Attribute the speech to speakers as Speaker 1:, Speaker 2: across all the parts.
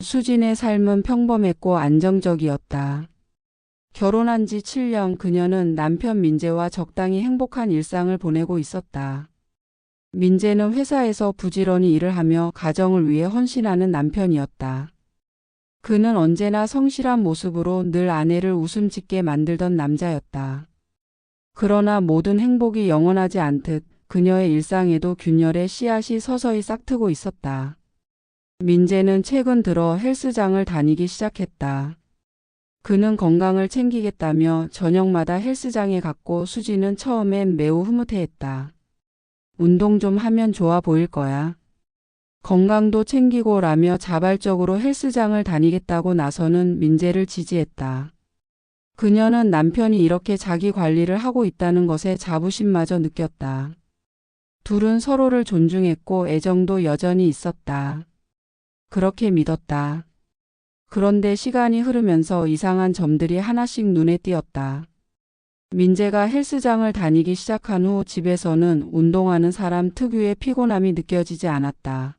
Speaker 1: 수진의 삶은 평범했고 안정적이었다. 결혼한 지 7년 그녀는 남편 민재와 적당히 행복한 일상을 보내고 있었다. 민재는 회사에서 부지런히 일을 하며 가정을 위해 헌신하는 남편이었다. 그는 언제나 성실한 모습으로 늘 아내를 웃음 짓게 만들던 남자였다. 그러나 모든 행복이 영원하지 않듯 그녀의 일상에도 균열의 씨앗이 서서히 싹트고 있었다. 민재는 최근 들어 헬스장을 다니기 시작했다. 그는 건강을 챙기겠다며 저녁마다 헬스장에 갔고 수지는 처음엔 매우 흐뭇해했다. 운동 좀 하면 좋아 보일 거야. 건강도 챙기고 라며 자발적으로 헬스장을 다니겠다고 나서는 민재를 지지했다. 그녀는 남편이 이렇게 자기 관리를 하고 있다는 것에 자부심마저 느꼈다. 둘은 서로를 존중했고 애정도 여전히 있었다. 그렇게 믿었다. 그런데 시간이 흐르면서 이상한 점들이 하나씩 눈에 띄었다. 민재가 헬스장을 다니기 시작한 후 집에서는 운동하는 사람 특유의 피곤함이 느껴지지 않았다.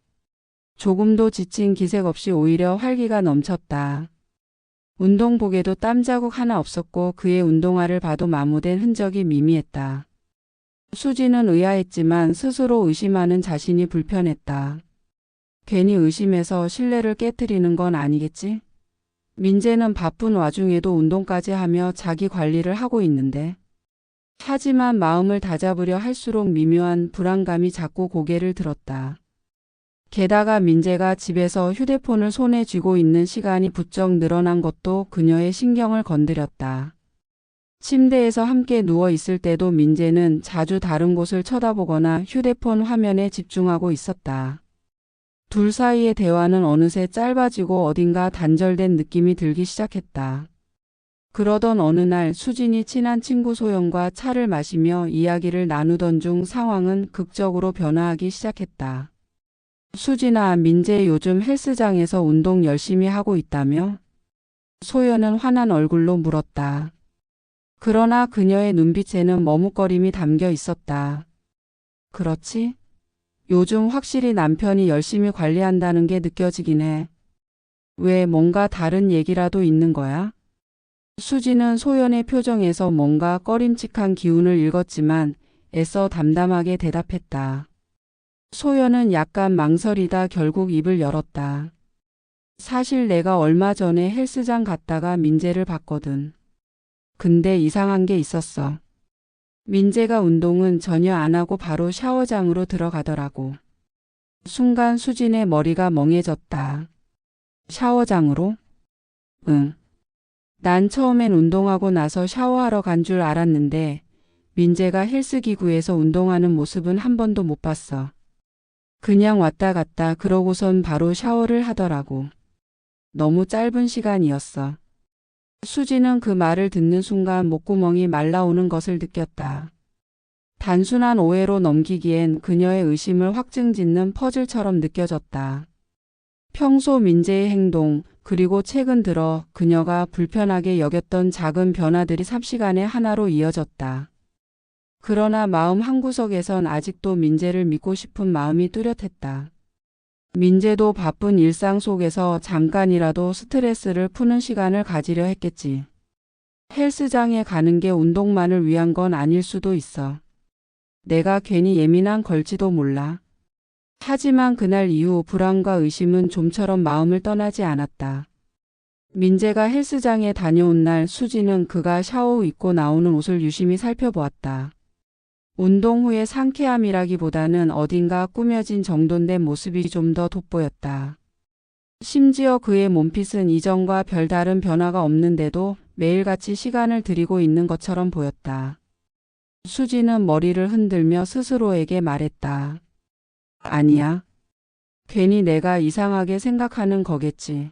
Speaker 1: 조금도 지친 기색 없이 오히려 활기가 넘쳤다. 운동복에도 땀자국 하나 없었고 그의 운동화를 봐도 마모된 흔적이 미미했다. 수지는 의아했지만 스스로 의심하는 자신이 불편했다. 괜히 의심해서 신뢰를 깨뜨리는 건 아니겠지? 민재는 바쁜 와중에도 운동까지 하며 자기 관리를 하고 있는데. 하지만 마음을 다잡으려 할수록 미묘한 불안감이 자꾸 고개를 들었다. 게다가 민재가 집에서 휴대폰을 손에 쥐고 있는 시간이 부쩍 늘어난 것도 그녀의 신경을 건드렸다. 침대에서 함께 누워 있을 때도 민재는 자주 다른 곳을 쳐다보거나 휴대폰 화면에 집중하고 있었다. 둘 사이의 대화는 어느새 짧아지고 어딘가 단절된 느낌이 들기 시작했다. 그러던 어느 날 수진이 친한 친구 소영과 차를 마시며 이야기를 나누던 중 상황은 극적으로 변화하기 시작했다. 수진아, 민재 요즘 헬스장에서 운동 열심히 하고 있다며? 소연은 환한 얼굴로 물었다. 그러나 그녀의 눈빛에는 머뭇거림이 담겨 있었다. 그렇지? 요즘 확실히 남편이 열심히 관리한다는 게 느껴지긴 해. 왜 뭔가 다른 얘기라도 있는 거야? 수지는 소연의 표정에서 뭔가 꺼림칙한 기운을 읽었지만 애써 담담하게 대답했다. 소연은 약간 망설이다 결국 입을 열었다. 사실 내가 얼마 전에 헬스장 갔다가 민재를 봤거든. 근데 이상한 게 있었어. 민재가 운동은 전혀 안 하고 바로 샤워장으로 들어가더라고. 순간 수진의 머리가 멍해졌다. 샤워장으로? 응. 난 처음엔 운동하고 나서 샤워하러 간 줄 알았는데 민재가 헬스기구에서 운동하는 모습은 한 번도 못 봤어. 그냥 왔다 갔다 그러고선 바로 샤워를 하더라고. 너무 짧은 시간이었어. 수지는 그 말을 듣는 순간 목구멍이 말라오는 것을 느꼈다. 단순한 오해로 넘기기엔 그녀의 의심을 확증짓는 퍼즐처럼 느껴졌다. 평소 민재의 행동, 그리고 최근 들어 그녀가 불편하게 여겼던 작은 변화들이 삽시간에 하나로 이어졌다. 그러나 마음 한구석에선 아직도 민재를 믿고 싶은 마음이 뚜렷했다. 민재도 바쁜 일상 속에서 잠깐이라도 스트레스를 푸는 시간을 가지려 했겠지. 헬스장에 가는 게 운동만을 위한 건 아닐 수도 있어. 내가 괜히 예민한 걸지도 몰라. 하지만 그날 이후 불안과 의심은 좀처럼 마음을 떠나지 않았다. 민재가 헬스장에 다녀온 날 수지는 그가 샤워 후 입고 나오는 옷을 유심히 살펴보았다. 운동 후의 상쾌함이라기보다는 어딘가 꾸며진 정돈된 모습이 좀 더 돋보였다. 심지어 그의 몸핏은 이전과 별다른 변화가 없는데도 매일같이 시간을 들이고 있는 것처럼 보였다. 수지는 머리를 흔들며 스스로에게 말했다. 아니야. 괜히 내가 이상하게 생각하는 거겠지.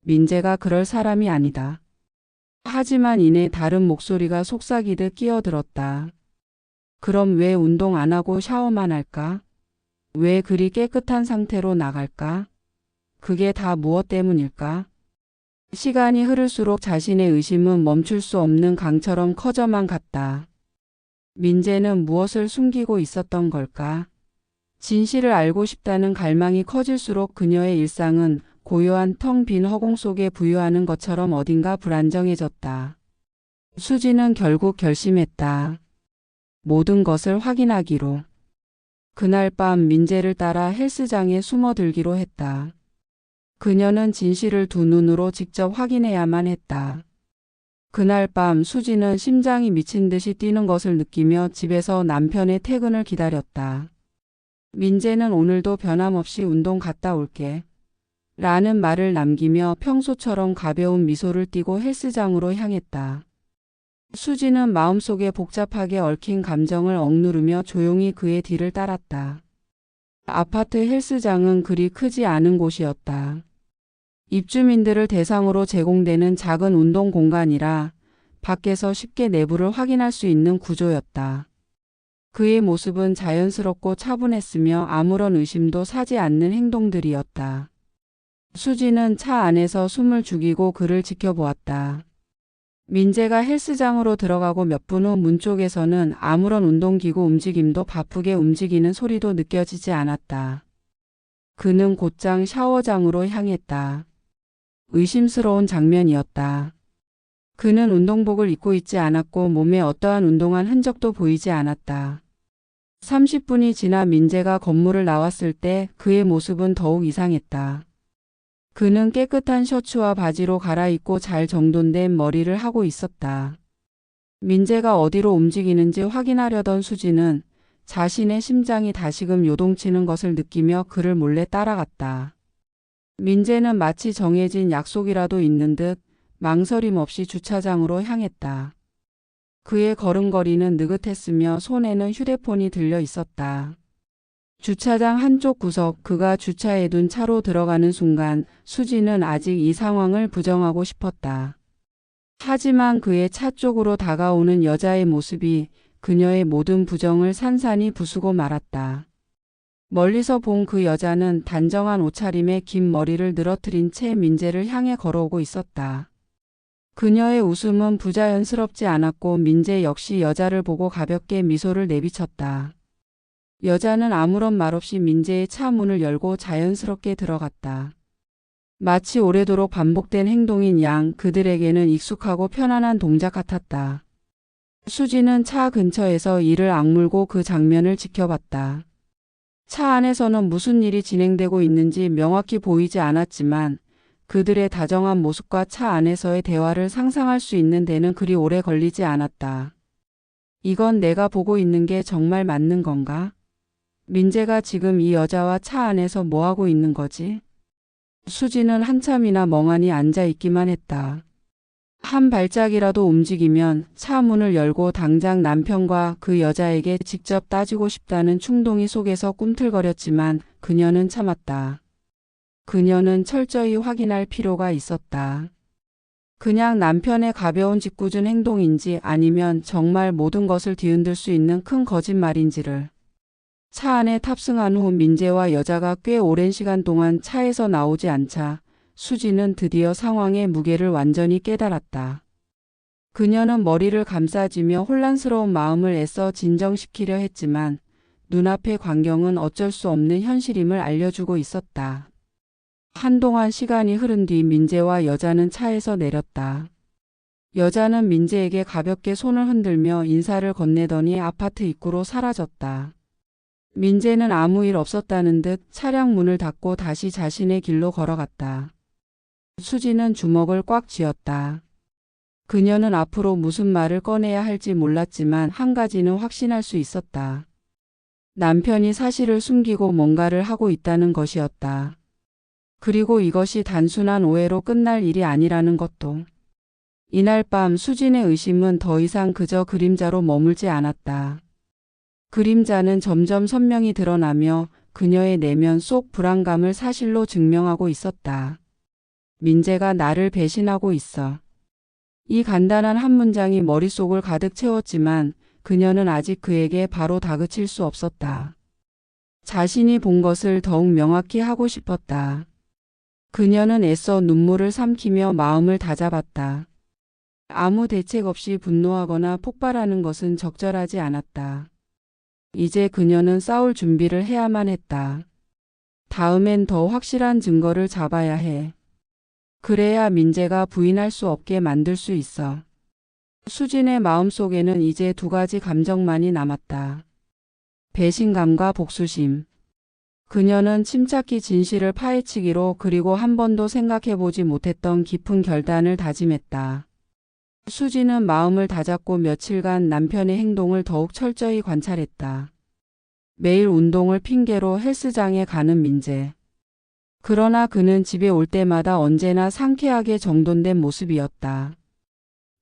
Speaker 1: 민재가 그럴 사람이 아니다. 하지만 이내 다른 목소리가 속삭이듯 끼어들었다. 그럼 왜 운동 안 하고 샤워만 할까? 왜 그리 깨끗한 상태로 나갈까? 그게 다 무엇 때문일까? 시간이 흐를수록 자신의 의심은 멈출 수 없는 강처럼 커져만 갔다. 민재는 무엇을 숨기고 있었던 걸까? 진실을 알고 싶다는 갈망이 커질수록 그녀의 일상은 고요한 텅 빈 허공 속에 부유하는 것처럼 어딘가 불안정해졌다. 수지는 결국 결심했다. 모든 것을 확인하기로. 그날 밤 민재를 따라 헬스장에 숨어들기로 했다. 그녀는 진실을 두 눈으로 직접 확인해야만 했다. 그날 밤 수지는 심장이 미친 듯이 뛰는 것을 느끼며 집에서 남편의 퇴근을 기다렸다. 민재는 오늘도 변함없이 운동 갔다 올게. 라는 말을 남기며 평소처럼 가벼운 미소를 띠고 헬스장으로 향했다. 수지는 마음속에 복잡하게 얽힌 감정을 억누르며 조용히 그의 뒤를 따랐다. 아파트 헬스장은 그리 크지 않은 곳이었다. 입주민들을 대상으로 제공되는 작은 운동 공간이라 밖에서 쉽게 내부를 확인할 수 있는 구조였다. 그의 모습은 자연스럽고 차분했으며 아무런 의심도 사지 않는 행동들이었다. 수지는 차 안에서 숨을 죽이고 그를 지켜보았다. 민재가 헬스장으로 들어가고 몇 분 후 문 쪽에서는 아무런 운동기구 움직임도 바쁘게 움직이는 소리도 느껴지지 않았다. 그는 곧장 샤워장으로 향했다. 의심스러운 장면이었다. 그는 운동복을 입고 있지 않았고 몸에 어떠한 운동한 흔적도 보이지 않았다. 30분이 지나 민재가 건물을 나왔을 때 그의 모습은 더욱 이상했다. 그는 깨끗한 셔츠와 바지로 갈아입고 잘 정돈된 머리를 하고 있었다. 민재가 어디로 움직이는지 확인하려던 수지는 자신의 심장이 다시금 요동치는 것을 느끼며 그를 몰래 따라갔다. 민재는 마치 정해진 약속이라도 있는 듯 망설임 없이 주차장으로 향했다. 그의 걸음걸이는 느긋했으며 손에는 휴대폰이 들려 있었다. 주차장 한쪽 구석 그가 주차해둔 차로 들어가는 순간 수지는 아직 이 상황을 부정하고 싶었다. 하지만 그의 차 쪽으로 다가오는 여자의 모습이 그녀의 모든 부정을 산산이 부수고 말았다. 멀리서 본 그 여자는 단정한 옷차림에 긴 머리를 늘어뜨린 채 민재를 향해 걸어오고 있었다. 그녀의 웃음은 부자연스럽지 않았고 민재 역시 여자를 보고 가볍게 미소를 내비쳤다. 여자는 아무런 말 없이 민재의 차 문을 열고 자연스럽게 들어갔다. 마치 오래도록 반복된 행동인 양 그들에게는 익숙하고 편안한 동작 같았다. 수지는 차 근처에서 이를 악물고 그 장면을 지켜봤다. 차 안에서는 무슨 일이 진행되고 있는지 명확히 보이지 않았지만 그들의 다정한 모습과 차 안에서의 대화를 상상할 수 있는 데는 그리 오래 걸리지 않았다. 이건 내가 보고 있는 게 정말 맞는 건가? 민재가 지금 이 여자와 차 안에서 뭐하고 있는 거지? 수지는 한참이나 멍하니 앉아 있기만 했다. 한 발짝이라도 움직이면 차 문을 열고 당장 남편과 그 여자에게 직접 따지고 싶다는 충동이 속에서 꿈틀거렸지만 그녀는 참았다. 그녀는 철저히 확인할 필요가 있었다. 그냥 남편의 가벼운 짓궂은 행동인지 아니면 정말 모든 것을 뒤흔들 수 있는 큰 거짓말인지를. 차 안에 탑승한 후 민재와 여자가 꽤 오랜 시간 동안 차에서 나오지 않자 수지는 드디어 상황의 무게를 완전히 깨달았다. 그녀는 머리를 감싸지며 혼란스러운 마음을 애써 진정시키려 했지만 눈앞의 광경은 어쩔 수 없는 현실임을 알려주고 있었다. 한동안 시간이 흐른 뒤 민재와 여자는 차에서 내렸다. 여자는 민재에게 가볍게 손을 흔들며 인사를 건네더니 아파트 입구로 사라졌다. 민재는 아무 일 없었다는 듯 차량 문을 닫고 다시 자신의 길로 걸어갔다. 수지는 주먹을 꽉 쥐었다. 그녀는 앞으로 무슨 말을 꺼내야 할지 몰랐지만 한 가지는 확신할 수 있었다. 남편이 사실을 숨기고 뭔가를 하고 있다는 것이었다. 그리고 이것이 단순한 오해로 끝날 일이 아니라는 것도. 이날 밤 수진의 의심은 더 이상 그저 그림자로 머물지 않았다. 그림자는 점점 선명히 드러나며 그녀의 내면 속 불안감을 사실로 증명하고 있었다. 민재가 나를 배신하고 있어. 이 간단한 한 문장이 머릿속을 가득 채웠지만 그녀는 아직 그에게 바로 다그칠 수 없었다. 자신이 본 것을 더욱 명확히 하고 싶었다. 그녀는 애써 눈물을 삼키며 마음을 다잡았다. 아무 대책 없이 분노하거나 폭발하는 것은 적절하지 않았다. 이제 그녀는 싸울 준비를 해야만 했다. 다음엔 더 확실한 증거를 잡아야 해. 그래야 민재가 부인할 수 없게 만들 수 있어. 수진의 마음속에는 이제 두 가지 감정만이 남았다. 배신감과 복수심. 그녀는 침착히 진실을 파헤치기로 그리고 한 번도 생각해보지 못했던 깊은 결단을 다짐했다. 수지는 마음을 다잡고 며칠간 남편의 행동을 더욱 철저히 관찰했다. 매일 운동을 핑계로 헬스장에 가는 민재. 그러나 그는 집에 올 때마다 언제나 상쾌하게 정돈된 모습이었다.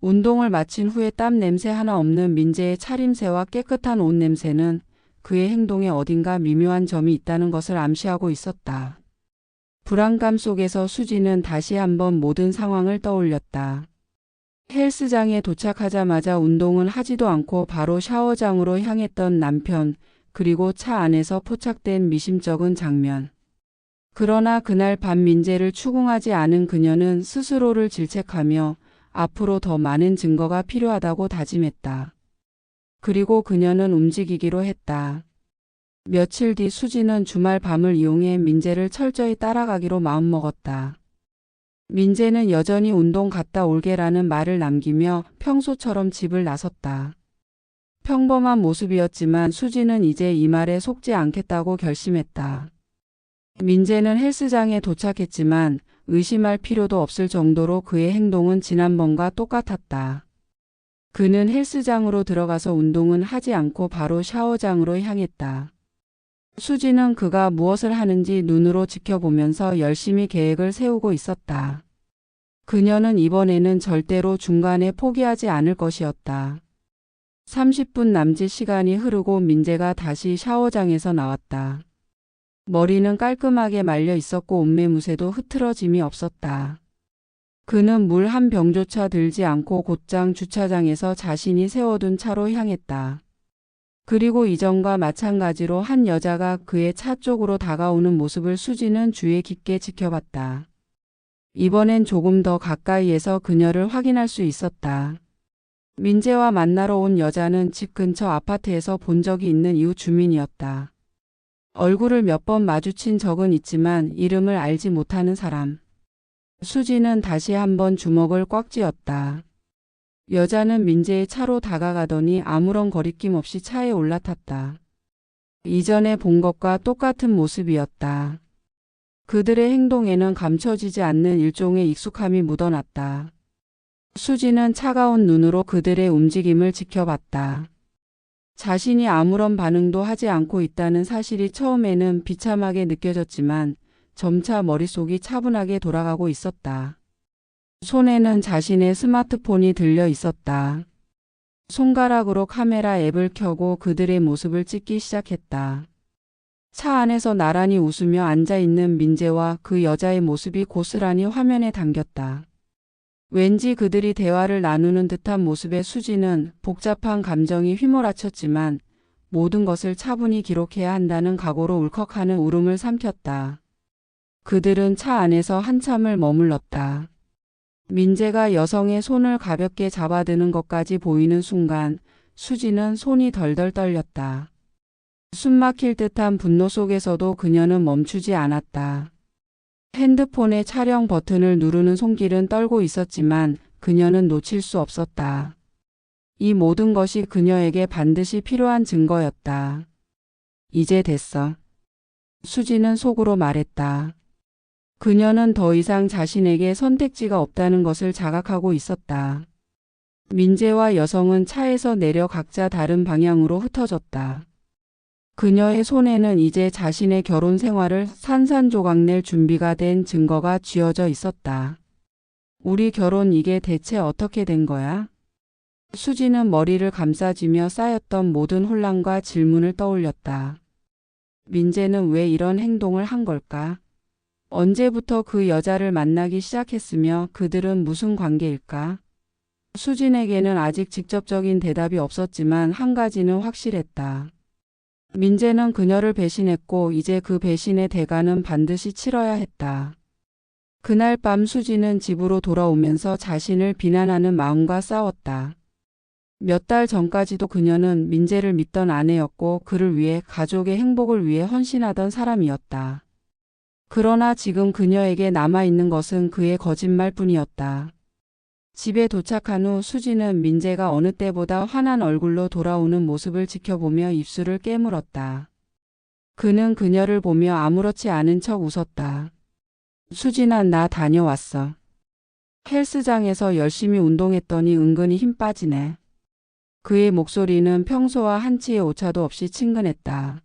Speaker 1: 운동을 마친 후에 땀 냄새 하나 없는 민재의 차림새와 깨끗한 옷 냄새는 그의 행동에 어딘가 미묘한 점이 있다는 것을 암시하고 있었다. 불안감 속에서 수지는 다시 한번 모든 상황을 떠올렸다. 헬스장에 도착하자마자 운동은 하지도 않고 바로 샤워장으로 향했던 남편, 그리고 차 안에서 포착된 미심쩍은 장면. 그러나 그날 밤 민재를 추궁하지 않은 그녀는 스스로를 질책하며 앞으로 더 많은 증거가 필요하다고 다짐했다. 그리고 그녀는 움직이기로 했다. 며칠 뒤 수지는 주말 밤을 이용해 민재를 철저히 따라가기로 마음먹었다. 민재는 여전히 운동 갔다 올게라는 말을 남기며 평소처럼 집을 나섰다. 평범한 모습이었지만 수지는 이제 이 말에 속지 않겠다고 결심했다. 민재는 헬스장에 도착했지만 의심할 필요도 없을 정도로 그의 행동은 지난번과 똑같았다. 그는 헬스장으로 들어가서 운동은 하지 않고 바로 샤워장으로 향했다. 수지는 그가 무엇을 하는지 눈으로 지켜보면서 열심히 계획을 세우고 있었다. 그녀는 이번에는 절대로 중간에 포기하지 않을 것이었다. 30분 남짓 시간이 흐르고 민재가 다시 샤워장에서 나왔다. 머리는 깔끔하게 말려 있었고 옷매무새도 흐트러짐이 없었다. 그는 물 한 병조차 들지 않고 곧장 주차장에서 자신이 세워둔 차로 향했다. 그리고 이전과 마찬가지로 한 여자가 그의 차 쪽으로 다가오는 모습을 수지는 주의 깊게 지켜봤다. 이번엔 조금 더 가까이에서 그녀를 확인할 수 있었다. 민재와 만나러 온 여자는 집 근처 아파트에서 본 적이 있는 이웃 주민이었다. 얼굴을 몇 번 마주친 적은 있지만 이름을 알지 못하는 사람. 수지는 다시 한번 주먹을 꽉 쥐었다. 여자는 민재의 차로 다가가더니 아무런 거리낌 없이 차에 올라탔다. 이전에 본 것과 똑같은 모습이었다. 그들의 행동에는 감춰지지 않는 일종의 익숙함이 묻어났다. 수지는 차가운 눈으로 그들의 움직임을 지켜봤다. 자신이 아무런 반응도 하지 않고 있다는 사실이 처음에는 비참하게 느껴졌지만 점차 머릿속이 차분하게 돌아가고 있었다. 손에는 자신의 스마트폰이 들려 있었다. 손가락으로 카메라 앱을 켜고 그들의 모습을 찍기 시작했다. 차 안에서 나란히 웃으며 앉아 있는 민재와 그 여자의 모습이 고스란히 화면에 담겼다. 왠지 그들이 대화를 나누는 듯한 모습에 수지는 복잡한 감정이 휘몰아쳤지만 모든 것을 차분히 기록해야 한다는 각오로 울컥하는 울음을 삼켰다. 그들은 차 안에서 한참을 머물렀다. 민재가 여성의 손을 가볍게 잡아드는 것까지 보이는 순간 수지는 손이 덜덜 떨렸다. 숨 막힐 듯한 분노 속에서도 그녀는 멈추지 않았다. 핸드폰의 촬영 버튼을 누르는 손길은 떨고 있었지만 그녀는 놓칠 수 없었다. 이 모든 것이 그녀에게 반드시 필요한 증거였다. 이제 됐어. 수지는 속으로 말했다. 그녀는 더 이상 자신에게 선택지가 없다는 것을 자각하고 있었다. 민재와 여성은 차에서 내려 각자 다른 방향으로 흩어졌다. 그녀의 손에는 이제 자신의 결혼 생활을 산산조각 낼 준비가 된 증거가 쥐어져 있었다. 우리 결혼 이게 대체 어떻게 된 거야? 수지는 머리를 감싸쥐며 쌓였던 모든 혼란과 질문을 떠올렸다. 민재는 왜 이런 행동을 한 걸까? 언제부터 그 여자를 만나기 시작했으며 그들은 무슨 관계일까? 수진에게는 아직 직접적인 대답이 없었지만 한 가지는 확실했다. 민재는 그녀를 배신했고 이제 그 배신의 대가는 반드시 치러야 했다. 그날 밤 수지는 집으로 돌아오면서 자신을 비난하는 마음과 싸웠다. 몇 달 전까지도 그녀는 민재를 믿던 아내였고 그를 위해 가족의 행복을 위해 헌신하던 사람이었다. 그러나 지금 그녀에게 남아있는 것은 그의 거짓말뿐이었다. 집에 도착한 후 수지는 민재가 어느 때보다 환한 얼굴로 돌아오는 모습을 지켜보며 입술을 깨물었다. 그는 그녀를 보며 아무렇지 않은 척 웃었다. 수진아, 나 다녀왔어. 헬스장에서 열심히 운동했더니 은근히 힘 빠지네. 그의 목소리는 평소와 한치의 오차도 없이 친근했다.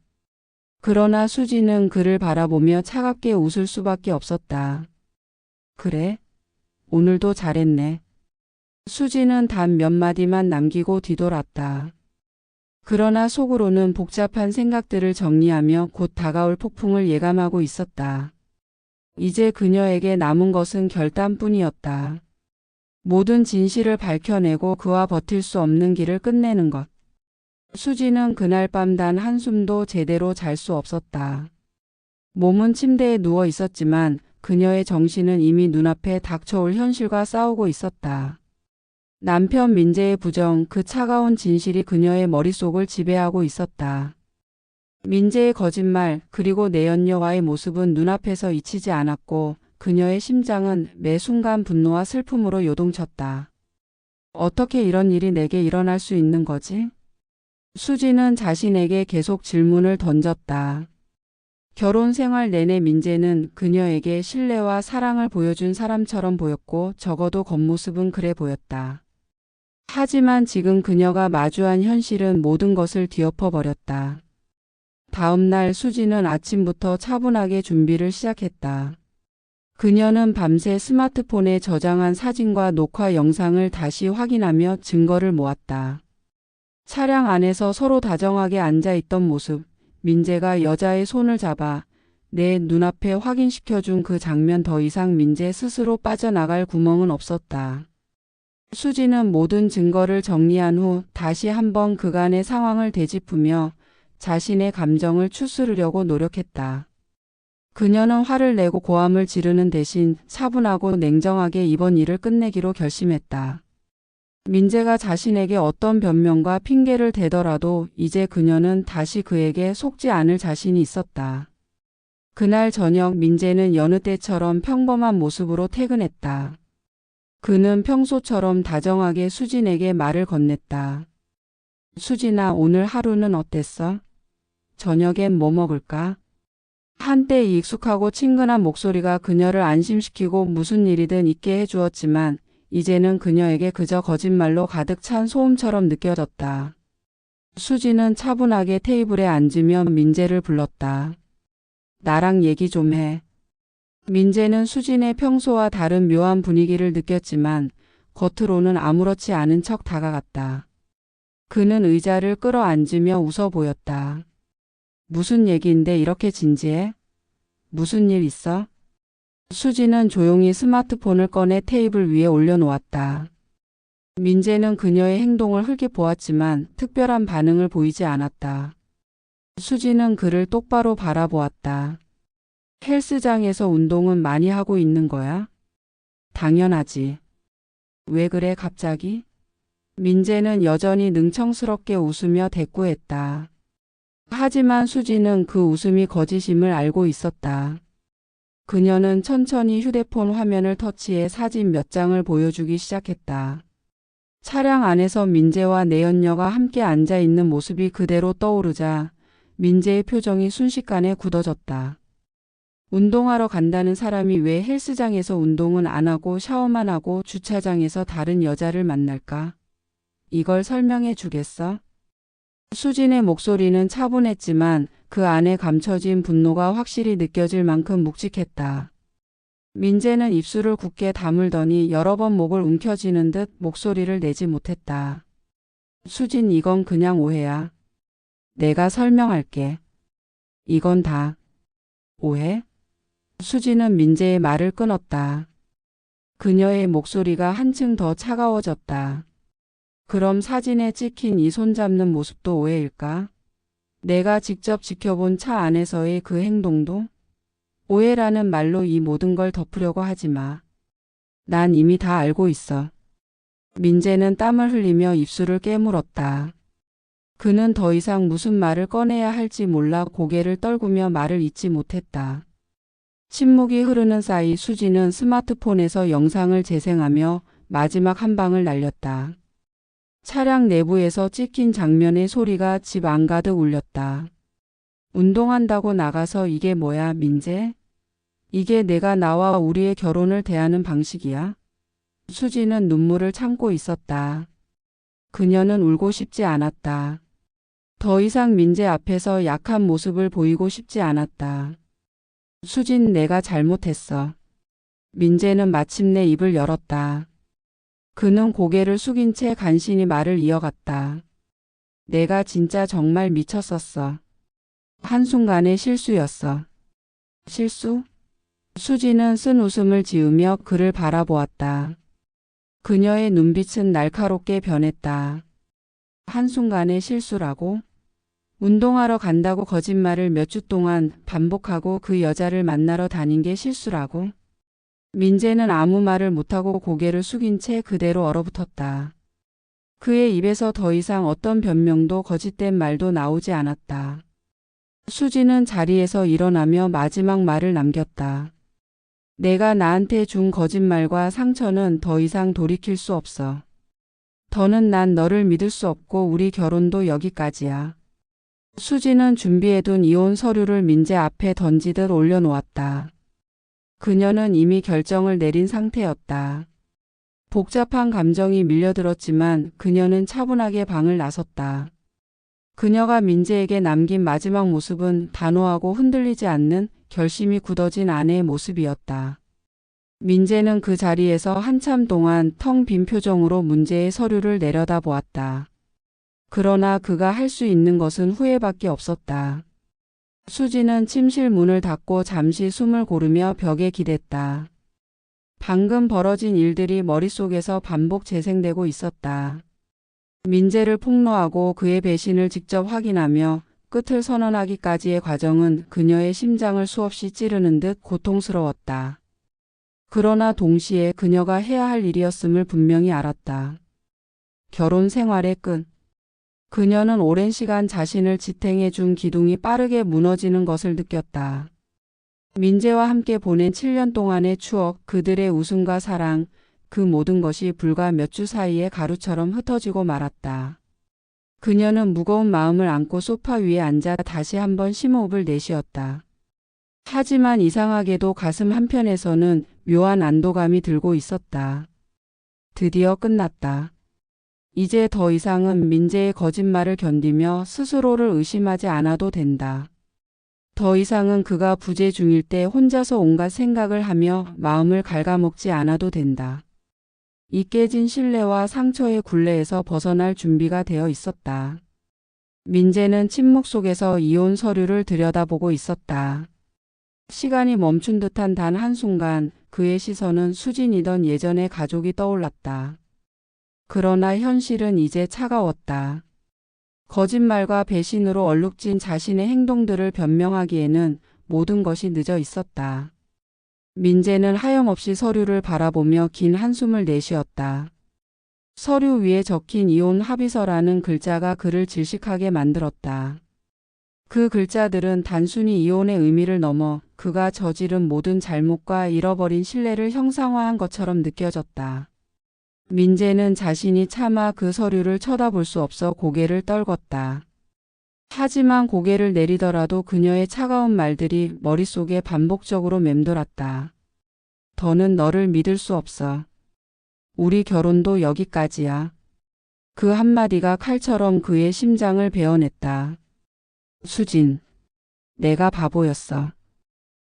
Speaker 1: 그러나 수지는 그를 바라보며 차갑게 웃을 수밖에 없었다. 그래? 오늘도 잘했네. 수지는 단 몇 마디만 남기고 뒤돌았다. 그러나 속으로는 복잡한 생각들을 정리하며 곧 다가올 폭풍을 예감하고 있었다. 이제 그녀에게 남은 것은 결단뿐이었다. 모든 진실을 밝혀내고 그와 버틸 수 없는 길을 끝내는 것. 수지는 그날 밤 단 한숨도 제대로 잘 수 없었다. 몸은 침대에 누워 있었지만 그녀의 정신은 이미 눈앞에 닥쳐올 현실과 싸우고 있었다. 남편 민재의 부정, 그 차가운 진실이 그녀의 머릿속을 지배하고 있었다. 민재의 거짓말, 그리고 내연녀와의 모습은 눈앞에서 잊히지 않았고 그녀의 심장은 매 순간 분노와 슬픔으로 요동쳤다. 어떻게 이런 일이 내게 일어날 수 있는 거지? 수지는 자신에게 계속 질문을 던졌다. 결혼 생활 내내 민재는 그녀에게 신뢰와 사랑을 보여준 사람처럼 보였고 적어도 겉모습은 그래 보였다. 하지만 지금 그녀가 마주한 현실은 모든 것을 뒤엎어 버렸다. 다음 날 수지는 아침부터 차분하게 준비를 시작했다. 그녀는 밤새 스마트폰에 저장한 사진과 녹화 영상을 다시 확인하며 증거를 모았다. 차량 안에서 서로 다정하게 앉아 있던 모습, 민재가 여자의 손을 잡아 내 눈앞에 확인시켜준 그 장면 더 이상 민재 스스로 빠져나갈 구멍은 없었다. 수지는 모든 증거를 정리한 후 다시 한번 그간의 상황을 되짚으며 자신의 감정을 추스르려고 노력했다. 그녀는 화를 내고 고함을 지르는 대신 차분하고 냉정하게 이번 일을 끝내기로 결심했다. 민재가 자신에게 어떤 변명과 핑계를 대더라도 이제 그녀는 다시 그에게 속지 않을 자신이 있었다. 그날 저녁 민재는 여느 때처럼 평범한 모습으로 퇴근했다. 그는 평소처럼 다정하게 수진에게 말을 건넸다. 수진아, 오늘 하루는 어땠어? 저녁엔 뭐 먹을까? 한때 익숙하고 친근한 목소리가 그녀를 안심시키고 무슨 일이든 있게 해주었지만 이제는 그녀에게 그저 거짓말로 가득 찬 소음처럼 느껴졌다. 수지는 차분하게 테이블에 앉으며 민재를 불렀다. 나랑 얘기 좀 해. 민재는 수진의 평소와 다른 묘한 분위기를 느꼈지만 겉으로는 아무렇지 않은 척 다가갔다. 그는 의자를 끌어앉으며 웃어 보였다. 무슨 얘기인데 이렇게 진지해? 무슨 일 있어? 수지는 조용히 스마트폰을 꺼내 테이블 위에 올려놓았다. 민재는 그녀의 행동을 흘겨보았지만 특별한 반응을 보이지 않았다. 수지는 그를 똑바로 바라보았다. 헬스장에서 운동은 많이 하고 있는 거야? 당연하지. 왜 그래 갑자기? 민재는 여전히 능청스럽게 웃으며 대꾸했다. 하지만 수지는 그 웃음이 거짓임을 알고 있었다. 그녀는 천천히 휴대폰 화면을 터치해 사진 몇 장을 보여주기 시작했다. 차량 안에서 민재와 내연녀가 함께 앉아 있는 모습이 그대로 떠오르자 민재의 표정이 순식간에 굳어졌다. 운동하러 간다는 사람이 왜 헬스장에서 운동은 안 하고 샤워만 하고 주차장에서 다른 여자를 만날까? 이걸 설명해 주겠어? 수진의 목소리는 차분했지만 그 안에 감춰진 분노가 확실히 느껴질 만큼 묵직했다. 민재는 입술을 굳게 다물더니 여러 번 목을 움켜쥐는 듯 목소리를 내지 못했다. 수진 이건 그냥 오해야. 내가 설명할게. 이건 다 오해? 수지는 민재의 말을 끊었다. 그녀의 목소리가 한층 더 차가워졌다. 그럼 사진에 찍힌 이 손잡는 모습도 오해일까? 내가 직접 지켜본 차 안에서의 그 행동도? 오해라는 말로 이 모든 걸 덮으려고 하지 마. 난 이미 다 알고 있어. 민재는 땀을 흘리며 입술을 깨물었다. 그는 더 이상 무슨 말을 꺼내야 할지 몰라 고개를 떨구며 말을 잇지 못했다. 침묵이 흐르는 사이 수지는 스마트폰에서 영상을 재생하며 마지막 한 방을 날렸다. 차량 내부에서 찍힌 장면의 소리가 집 안가득 울렸다. 운동한다고 나가서 이게 뭐야, 민재? 이게 내가 나와 우리의 결혼을 대하는 방식이야? 수지는 눈물을 참고 있었다. 그녀는 울고 싶지 않았다. 더 이상 민재 앞에서 약한 모습을 보이고 싶지 않았다. 수진 내가 잘못했어. 민재는 마침내 입을 열었다. 그는 고개를 숙인 채 간신히 말을 이어갔다. 내가 진짜 정말 미쳤었어. 한순간의 실수였어. 실수? 수지는 쓴 웃음을 지으며 그를 바라보았다. 그녀의 눈빛은 날카롭게 변했다. 한순간의 실수라고? 운동하러 간다고 거짓말을 몇 주 동안 반복하고 그 여자를 만나러 다닌 게 실수라고? 민재는 아무 말을 못하고 고개를 숙인 채 그대로 얼어붙었다. 그의 입에서 더 이상 어떤 변명도 거짓된 말도 나오지 않았다. 수지는 자리에서 일어나며 마지막 말을 남겼다. 내가 나한테 준 거짓말과 상처는 더 이상 돌이킬 수 없어. 더는 난 너를 믿을 수 없고 우리 결혼도 여기까지야. 수지는 준비해둔 이혼 서류를 민재 앞에 던지듯 올려놓았다. 그녀는 이미 결정을 내린 상태였다. 복잡한 감정이 밀려들었지만 그녀는 차분하게 방을 나섰다. 그녀가 민재에게 남긴 마지막 모습은 단호하고 흔들리지 않는 결심이 굳어진 아내의 모습이었다. 민재는 그 자리에서 한참 동안 텅 빈 표정으로 문제의 서류를 내려다 보았다. 그러나 그가 할 수 있는 것은 후회밖에 없었다. 수지는 침실 문을 닫고 잠시 숨을 고르며 벽에 기댔다. 방금 벌어진 일들이 머릿속에서 반복 재생되고 있었다. 민재를 폭로하고 그의 배신을 직접 확인하며 끝을 선언하기까지의 과정은 그녀의 심장을 수없이 찌르는 듯 고통스러웠다. 그러나 동시에 그녀가 해야 할 일이었음을 분명히 알았다. 결혼 생활의 끝. 그녀는 오랜 시간 자신을 지탱해 준 기둥이 빠르게 무너지는 것을 느꼈다. 민재와 함께 보낸 7년 동안의 추억, 그들의 웃음과 사랑, 그 모든 것이 불과 몇 주 사이에 가루처럼 흩어지고 말았다. 그녀는 무거운 마음을 안고 소파 위에 앉아 다시 한번 심호흡을 내쉬었다. 하지만 이상하게도 가슴 한편에서는 묘한 안도감이 들고 있었다. 드디어 끝났다. 이제 더 이상은 민재의 거짓말을 견디며 스스로를 의심하지 않아도 된다. 더 이상은 그가 부재 중일 때 혼자서 온갖 생각을 하며 마음을 갉아먹지 않아도 된다. 이 깨진 신뢰와 상처의 굴레에서 벗어날 준비가 되어 있었다. 민재는 침묵 속에서 이혼 서류를 들여다보고 있었다. 시간이 멈춘 듯한 단 한순간 그의 시선은 수진이던 예전의 가족이 떠올랐다. 그러나 현실은 이제 차가웠다. 거짓말과 배신으로 얼룩진 자신의 행동들을 변명하기에는 모든 것이 늦어 있었다. 민재는 하염없이 서류를 바라보며 긴 한숨을 내쉬었다. 서류 위에 적힌 이혼 합의서라는 글자가 그를 질식하게 만들었다. 그 글자들은 단순히 이혼의 의미를 넘어 그가 저지른 모든 잘못과 잃어버린 신뢰를 형상화한 것처럼 느껴졌다. 민재는 자신이 차마 그 서류를 쳐다볼 수 없어 고개를 떨궜다. 하지만 고개를 내리더라도 그녀의 차가운 말들이 머릿속에 반복적으로 맴돌았다. 더는 너를 믿을 수 없어. 우리 결혼도 여기까지야. 그 한마디가 칼처럼 그의 심장을 베어냈다. 수진. 내가 바보였어.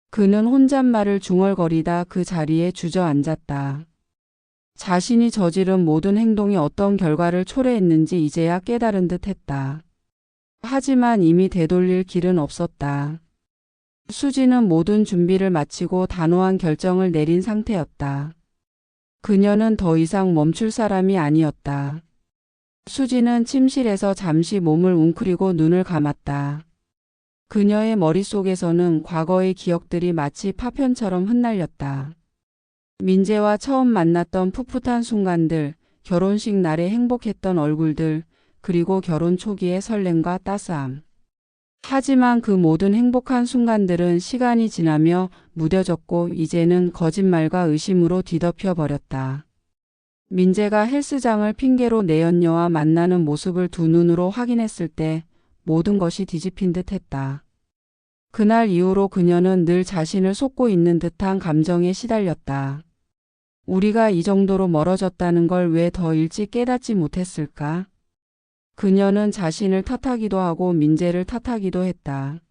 Speaker 1: 그는 혼잣말을 중얼거리다 그 자리에 주저앉았다. 자신이 저지른 모든 행동이 어떤 결과를 초래했는지 이제야 깨달은 듯 했다. 하지만 이미 되돌릴 길은 없었다. 수지는 모든 준비를 마치고 단호한 결정을 내린 상태였다. 그녀는 더 이상 멈출 사람이 아니었다. 수지는 침실에서 잠시 몸을 웅크리고 눈을 감았다. 그녀의 머릿속에서는 과거의 기억들이 마치 파편처럼 흩날렸다. 민재와 처음 만났던 풋풋한 순간들, 결혼식 날에 행복했던 얼굴들, 그리고 결혼 초기의 설렘과 따스함. 하지만 그 모든 행복한 순간들은 시간이 지나며 무뎌졌고 이제는 거짓말과 의심으로 뒤덮여 버렸다. 민재가 헬스장을 핑계로 내연녀와 만나는 모습을 두 눈으로 확인했을 때 모든 것이 뒤집힌 듯 했다. 그날 이후로 그녀는 늘 자신을 속고 있는 듯한 감정에 시달렸다. 우리가 이 정도로 멀어졌다는 걸 왜 더 일찍 깨닫지 못했을까? 그녀는 자신을 탓하기도 하고 민재를 탓하기도 했다.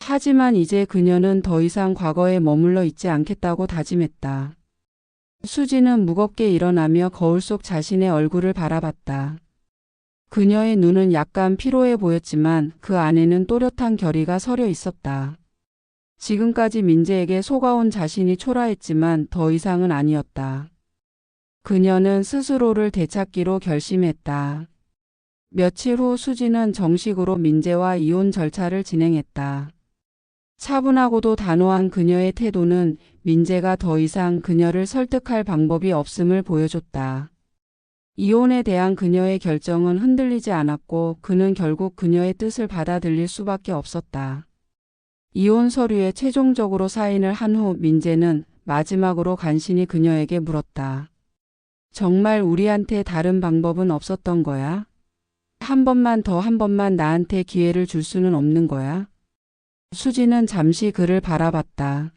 Speaker 1: 하지만 이제 그녀는 더 이상 과거에 머물러 있지 않겠다고 다짐했다. 수지는 무겁게 일어나며 거울 속 자신의 얼굴을 바라봤다. 그녀의 눈은 약간 피로해 보였지만 그 안에는 또렷한 결의가 서려 있었다. 지금까지 민재에게 속아온 자신이 초라했지만 더 이상은 아니었다. 그녀는 스스로를 되찾기로 결심했다. 며칠 후 수지는 정식으로 민재와 이혼 절차를 진행했다. 차분하고도 단호한 그녀의 태도는 민재가 더 이상 그녀를 설득할 방법이 없음을 보여줬다. 이혼에 대한 그녀의 결정은 흔들리지 않았고 그는 결국 그녀의 뜻을 받아들일 수밖에 없었다. 이혼 서류에 최종적으로 사인을 한 후 민재는 마지막으로 간신히 그녀에게 물었다. 정말 우리한테 다른 방법은 없었던 거야? 한 번만 더 한 번만 나한테 기회를 줄 수는 없는 거야? 수지는 잠시 그를 바라봤다.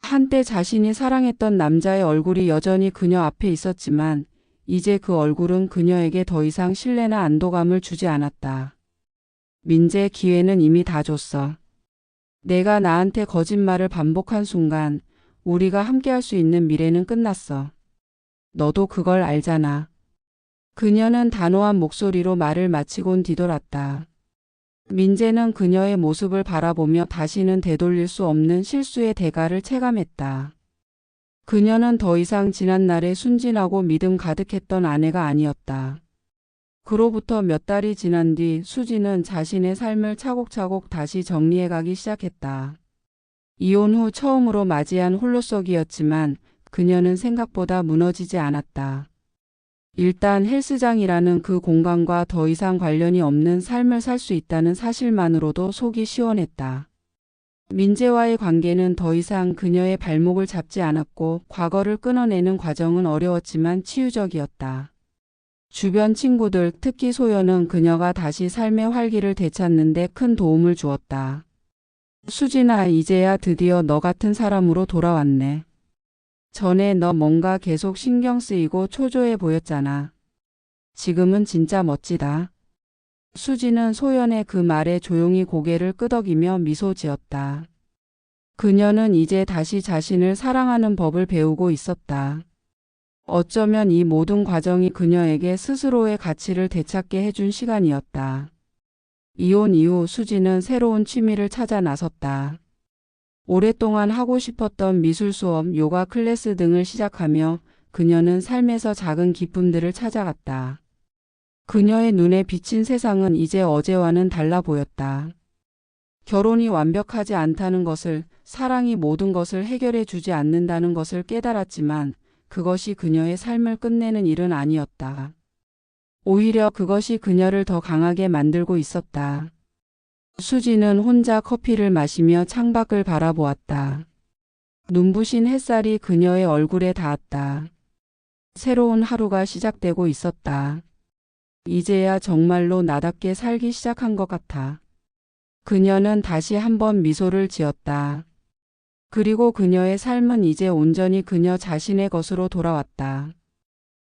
Speaker 1: 한때 자신이 사랑했던 남자의 얼굴이 여전히 그녀 앞에 있었지만 이제 그 얼굴은 그녀에게 더 이상 신뢰나 안도감을 주지 않았다. 민재 기회는 이미 다 줬어. 내가 나한테 거짓말을 반복한 순간 우리가 함께할 수 있는 미래는 끝났어. 너도 그걸 알잖아. 그녀는 단호한 목소리로 말을 마치곤 뒤돌았다. 민재는 그녀의 모습을 바라보며 다시는 되돌릴 수 없는 실수의 대가를 체감했다. 그녀는 더 이상 지난날의 순진하고 믿음 가득했던 아내가 아니었다. 그로부터 몇 달이 지난 뒤 수지는 자신의 삶을 차곡차곡 다시 정리해가기 시작했다. 이혼 후 처음으로 맞이한 홀로서기였지만 그녀는 생각보다 무너지지 않았다. 일단 헬스장이라는 그 공간과 더 이상 관련이 없는 삶을 살 수 있다는 사실만으로도 속이 시원했다. 민재와의 관계는 더 이상 그녀의 발목을 잡지 않았고 과거를 끊어내는 과정은 어려웠지만 치유적이었다. 주변 친구들, 특히 소연은 그녀가 다시 삶의 활기를 되찾는데 큰 도움을 주었다. 수진아, 이제야 드디어 너 같은 사람으로 돌아왔네. 전에 너 뭔가 계속 신경 쓰이고 초조해 보였잖아. 지금은 진짜 멋지다. 수지는 소연의 그 말에 조용히 고개를 끄덕이며 미소 지었다. 그녀는 이제 다시 자신을 사랑하는 법을 배우고 있었다. 어쩌면 이 모든 과정이 그녀에게 스스로의 가치를 되찾게 해준 시간이었다. 이혼 이후 수지는 새로운 취미를 찾아 나섰다. 오랫동안 하고 싶었던 미술 수업, 요가 클래스 등을 시작하며 그녀는 삶에서 작은 기쁨들을 찾아갔다. 그녀의 눈에 비친 세상은 이제 어제와는 달라 보였다. 결혼이 완벽하지 않다는 것을, 사랑이 모든 것을 해결해 주지 않는다는 것을 깨달았지만 그것이 그녀의 삶을 끝내는 일은 아니었다. 오히려 그것이 그녀를 더 강하게 만들고 있었다. 수지는 혼자 커피를 마시며 창밖을 바라보았다. 눈부신 햇살이 그녀의 얼굴에 닿았다. 새로운 하루가 시작되고 있었다. 이제야 정말로 나답게 살기 시작한 것 같아. 그녀는 다시 한번 미소를 지었다. 그리고 그녀의 삶은 이제 온전히 그녀 자신의 것으로 돌아왔다.